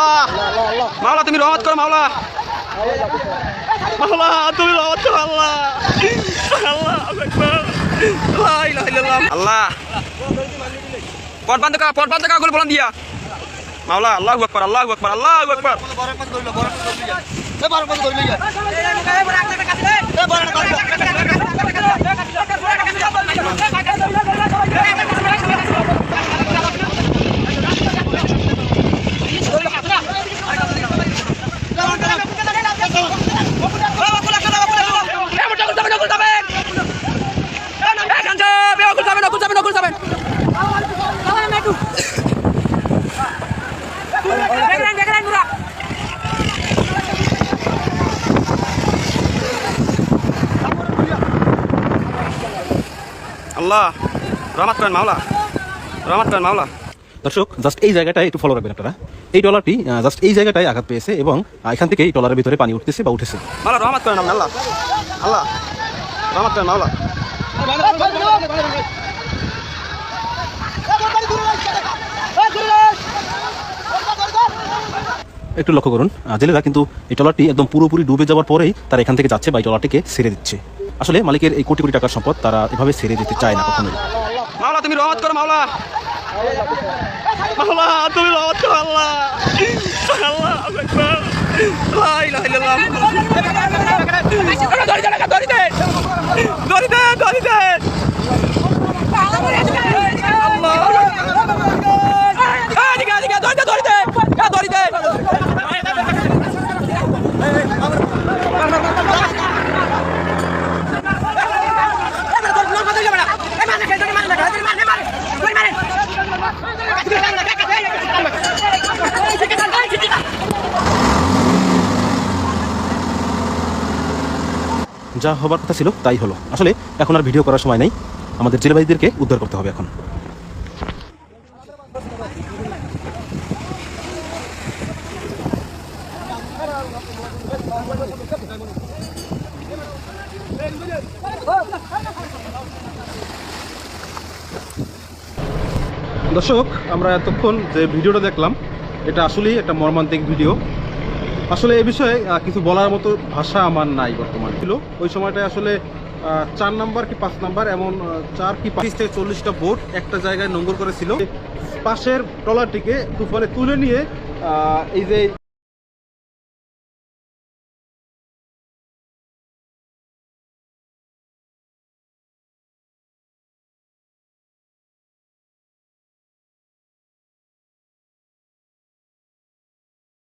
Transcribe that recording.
আল্লাহ মাওলা তুমি রহমত করো মাওলা মাওলা তুমি রহমত করো আল্লাহ আল্লাহ। আল্লাহ পট বন্ধ করা পট বন্ধ করা গুলো বলান দিয়া মাওলা আল্লাহু আকবার আল্লাহু আকবার আল্লাহু আকবার আল্লাহ রহমত করেন মাওলা রহমত করেন মাওলা। দর্শক জাস্ট এই জায়গাটায় একটু ফলো রাখবেন আপনারা। এই ডলারটি জাস্ট এই জায়গাটায় আঘাত পেয়েছে এবং এখান থেকে এই ডলারের ভিতরে পানি উঠতেছে বা উঠেছে। মাওলা রহমত করেন আল্লাহ আল্লাহ রহমত করেন মাওলা। একটু লক্ষ্য করুন জেলেরা কিন্তু এই টলারটি একদম পুরোপুরি ডুবে যাওয়ার পরেই তারা এখান থেকে যাচ্ছে বা এই টলারটিকে ছেড়ে দিচ্ছে। আসলে মালিকের এই কোটি কোটি টাকার সম্পদ তারা এভাবে ছেড়ে দিতে চায় না কখনোই। মাওলা, তুমি রহমত করো, মাওলা। মাওলা, তুমি রহমত করো, আল্লাহ। আল্লাহ যা হবার কথা ছিল তাই হলো। আসলে এখন আর ভিডিও করার সময় নেই। আমাদের জেলেবাইদেরকে উদ্ধার করতে হবে এখন। দর্শক, আমরা এতক্ষণ যে ভিডিওটা দেখলাম, এটা আসলেই একটা মর্মান্তিক ভিডিও। আসলে এই বিষয়ে কিছু বলার মতো ভাষা আমার নাই বর্তমানে। ছিল। ওই সময়টা আসলে চার নাম্বার কি পাঁচ নাম্বার এমন চার কি পাঁচ থেকে চল্লিশটা বোট একটা জায়গায় নোংর করেছিল। পাশের ট্রলারটিকে তুফানে তুলে নিয়ে এই যে